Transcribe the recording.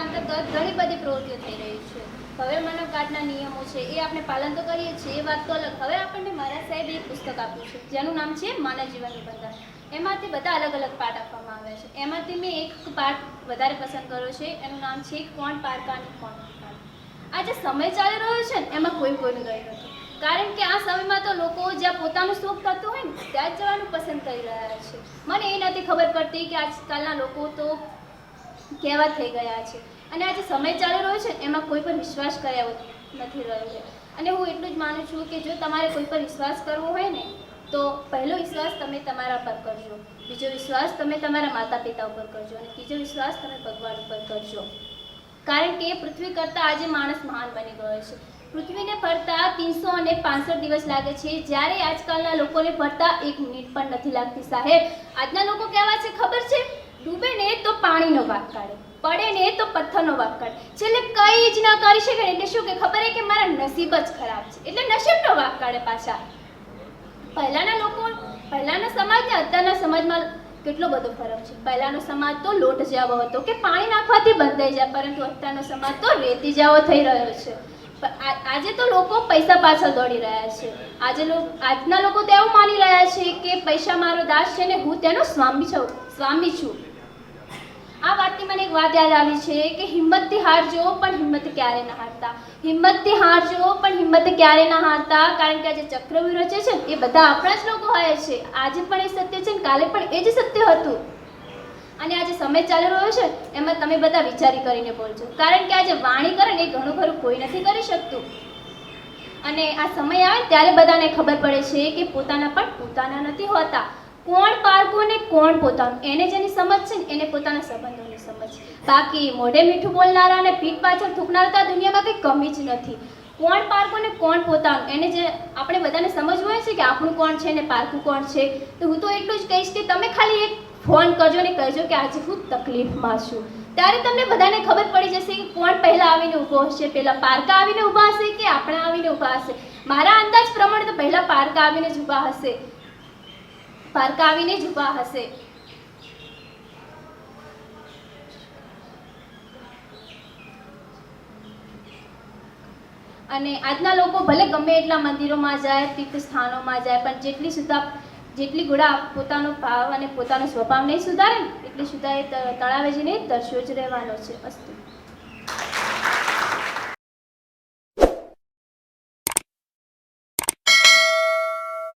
અંતર્ગત ઘણી બધી પ્રવૃત્તિઓ થઈ રહી છે. હવે માનવ કાર્ડના નિયમો છે, એ આપણે પાલન તો કરીએ છીએ, એ વાત તો અલગ. હવે આપણને મારા સાહેબે એક પુસ્તક આપ્યું છે, જેનું નામ છે માનવ જીવન નિબંધન. એમાંથી બધા અલગ અલગ પાઠ આપવામાં આવ્યા છે. એમાંથી મેં એક પાઠ વધારે પસંદ કર્યો છે, એનું નામ છે કોણ પારકા અને કોણ આ જે સમય ચાલી રહ્યો છે ને, એમાં કોઈ કોઈનું ગયું નથી. કારણ કે આ સમયમાં તો લોકો જ્યાં પોતાનું સુખ થતું હોય ને, ત્યાં જ જવાનું પસંદ કરી રહ્યા છે. મને એ નથી ખબર પડતી કે આજકાલના લોકો તો કેવા થઈ ગયા છે. અને આ જે સમય ચાલી રહ્યો છે, એમાં કોઈ પર વિશ્વાસ કર્યા નથી રહ્યો છે. અને હું એટલું જ માનું છું કે જો તમારે કોઈ પર વિશ્વાસ કરવો હોય ને, તો પહેલો વિશ્વાસ તમે તમારા પર કરજો. બીજો વિશ્વાસ તમે તમારા માતા પિતા ઉપર કરજો. અને ત્રીજો વિશ્વાસ તમે ભગવાન ઉપર કરજો. કારણ કે પૃથ્વી કરતાં આજે માણસ મહાન બની ગયો છે. પૃથ્વીને ફરતા ત્રીસો અને પાંસઠ દિવસ લાગે છે. જ્યારે આજકાલના લોકોને ફરતા એક મિનિટ પણ નથી લાગતી. સાહેબ, આજના લોકો કહેવા છે ખબર છે? પાણીનો વાક કાઢે. પડે ને તો પથ્થરનો વાક કાઢે. છેલ્લે કંઈ જ ન કરી શકે એટલે શું કે ખબર હે કે મારા નસીબ જ ખરાબ છે. એટલે નસીબનો વાક કાઢે પાછા. પહેલાંના લોકો, પહેલાના સમાજ ને અત્યારના સમાજમાં કેટલો બધો ફરક છે. પહેલાંનો સમાજ તો લોટ જેવો હતો કે પાણી નાખવાથી બંધાઈ જાય, પરંતુ અત્યારનો સમાજ તો રેતી જેવો થઈ રહ્યો છે. આજે તો લોકો પૈસા પાછળ દોડી રહ્યા છે. આજે આજના લોકો તો એવું માની રહ્યા છે કે પૈસા મારો દાસ છે ને હું તેનો સ્વામી છું સ્વામી છું. આ વાતની મને એક વાત યાદ આવી છે કે હિંમતથી હારજો, પણ હિંમત ક્યારે ના હારતા. હિંમતથી હારજો, પણ હિંમત ક્યારે ના હારતા. કારણ કે આજે ચક્રવ્યૂહ રચે છે એ બધા આપણા જ લોકો હોય છે. આજે પણ એ સત્ય છે ને, કાલે પણ એ જ સત્ય હતું. અને આજે સમય ચાલી રહ્યો છે, એમાં તમે બધા વિચારી કરીને બોલજો. કારણ કે આજે વાણી કરે ને, એ ઘણું ખરું કોઈ નથી કરી શકતું. અને આ સમય આવે ત્યારે બધાને ખબર પડે છે કે પોતાના પણ પોતાના નથી હોતા. કોણ કોણ પોતાનું એને જેની સમજ છે ને, એને પોતાના સંબંધોની સમજ. બાકી મોઢે મીઠું બોલનારા અને પીઠ પાછળ થૂકનારા તો આ દુનિયામાં કંઈ કમી જ નથી. કોણ પારકું ને કોણ પોતાનું? એને જે આપણે બધાને સમજવું હોય છે કે આપણું કોણ છે ને પારકું કોણ છે, તો હું તો એટલું જ કહીશ કે તમે ખાલી એક ફોન કરજો ને કહેજો કે આજે હું તકલીફમાં છું. ત્યારે તમને બધાને ખબર પડી જશે કે કોણ પહેલાં આવીને ઊભો હશે? પહેલાં પારકા આવીને ઊભા હશે કે આપણા આવીને ઊભા હશે? મારા અંદાજ પ્રમાણે તો પહેલાં પારકા આવીને જ ઊભા હશે. પારકા આવીને જ ઊભા હશે. અને આજના લોકો ભલે ગમે એટલા મંદિરોમાં જાય તીર્થ સ્થાનોમાં જાય, પણ જેટલી સુધા, જેટલી ગુડા પોતાનો ભાવ અને પોતાનો સ્વભાવ નહીં સુધારે એટલી સુધા એ તળાવે જઈને તરસ્યો જ રહેવાનો છે અસ્તુ.